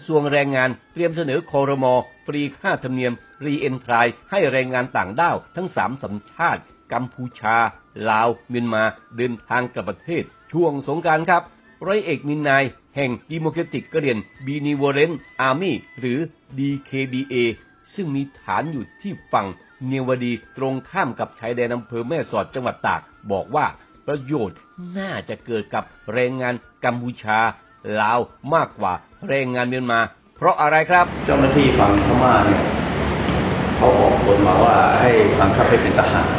ระทรวงแรงงานเตรียมเสนอคอรมอฟรีค่าธรรมเนียม รีเอนทรายให้แรงงานต่างด้าวทั้งสามสัญชาติ กัมพูชา ลาว เมียนมาเดินทางกลับประเทศ ช่วงสงการครับ ร้อยเอกมินนายแห่งดิโมแครติกกเรียนบีนิวเรนอาร์มี่หรือ DKBA ซึ่งมีฐานอยู่ที่ฝั่งเนียวดีตรงข้ามกับชายแดนอำเภอแม่สอดจังหวัดตาก บอกว่าประโยชน์น่าจะเกิดกับแรงงานกัมพูชา ลาวมากกว่าแรงงานเมียนมา เพราะอะไรครับ เจ้าหน้าที่ฝั่งพม่าเนี่ยเขาออกกฎมาว่าให้บังคับให้เป็นทหาร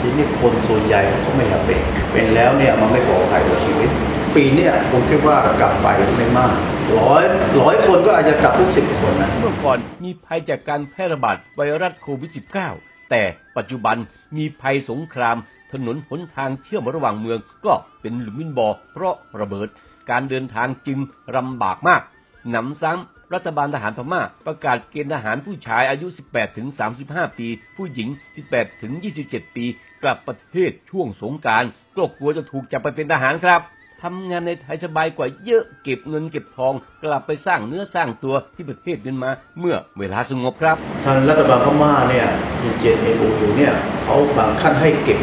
ทีนี้คนส่วนใหญ่เขาก็ไม่อยากเป็นเป็นแล้วเนี่ยมันไม่ปลอดภัยต่อชีวิต ปีเนี่ยผมคิดว่ากลับไปไม่มากร้อยร้อยคนก็อาจจะกลับสักสิบคนนะเมื่อก่อนมีภัยจากการแพร่ระบาดไวรัสโควิด -19 แต่ปัจจุบันมีภัยสงครามถนนหนทางเชื่อมระหว่างเมืองก็เป็นหลุมมินบอเพราะระเบิด การเดินทางจึงลำบากมาก หนำซ้ำรัฐบาลทหารพม่าประกาศเกณฑ์ทหารผู้ชายอายุ 18ถึง35 ปี ผู้หญิง 18ถึง27 ปี กลับประเทศช่วงสงการก็กลัวจะถูกจับไปเป็นทหารครับทำงานในไทยสบายกว่าเยอะเก็บเงินเก็บทอง กลับไปสร้างเนื้อสร้างตัวที่ประเทศเมียนมาเมื่อเวลาสงบครับ ทางรัฐบาลพม่าเนี่ยจเจเอโอยู่เนี่ยเขาบางขั้นให้เก็บ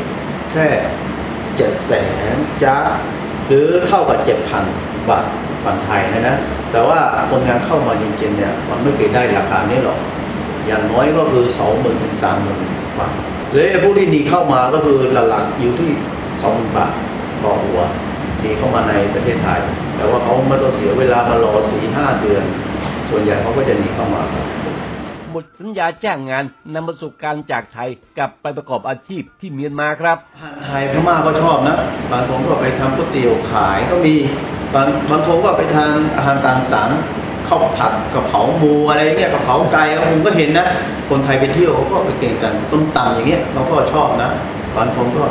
แค่เจ็ดแสนจ้า หรือเท่ากับเจ็ดพันบาทฝั่งไทยนะนะ แต่ว่าคนงานเข้ามาจริงๆเนี่ยมันไม่เคยได้ราคานี้หรอก อย่างน้อยก็คือสองหมื่นถึงสามหมื่นบาทหรือไอ้พวกที่ดีเข้ามาก็คือหลักๆอยู่ที่สองหมื่นบาทต่อหัว ดีเข้ามาในประเทศไทย แต่ว่าเขาไม่ต้องเสียเวลามารอสี่ห้าเดือน ส่วนใหญ่เขาก็จะหนีเข้ามาครับ มดสัญญาจ้างงานนำประสบการณ์จากไทยกลับไปประกอบอาชีพที่เมียนมาครับอาหารไทยพม่าก็ชอบนะ บางคนก็ไปทำก๋วยเตี๋ยวขายก็มี บางบางคนก็ไปทานอาหารตามสั่งข้าวผัดกระเพราหมูอะไรเงี้ยกระเพราไก่ผมก็เห็นนะ คนไทยไปเที่ยวเขาก็ไปเก่งกันส้มตำอย่างเงี้ยเราก็ชอบนะบางคนก็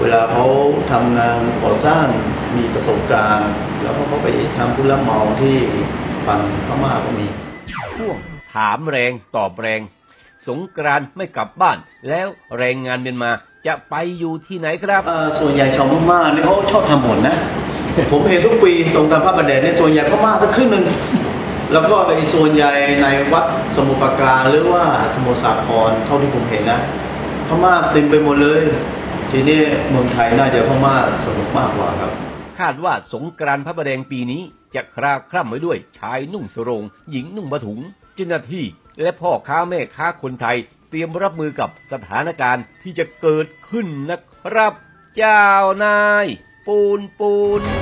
เวลาเขาทำงานก่อสร้างมีประสบการณ์ แล้วก็เขาไปทำผู้รับเหมาที่ฝั่งพม่าก็มีช่วง ถามแรงตอบแรง สงกรานต์ไม่กลับบ้าน แล้วแรงงานเมียนมาจะไปอยู่ที่ไหนครับเอ่อส่วนใหญ่ชาวพม่าเนี่ยเขาชอบทำบุญนะ ผมเห็นทุกปีสงกรารพระประแดดเนี่ยส่วนใหญ่พม่าสักครึ่งหนึ่งแล้วก็ไอ้ส่วนใหญ่ในวัดสมุทรปราการหรือว่าสมุทรสาครเท่าที่ผมเห็นนะพม่าเต็มไปหมดเลย ทีนี้เมืองไทยน่าจะพม่าสนุกมากกว่าครับ คาดว่าสงกรานต์พระประแดงปีนี้ จะคราคร่ำไว้ด้วยชายนุ่งสรง หญิงนุ่งผ้าถุง เจ้าหน้าที่และพ่อค้าแม่ค้าคนไทย เตรียมรับมือกับสถานการณ์ที่จะเกิดขึ้นนะครับ เจ้านาย ปูนปูน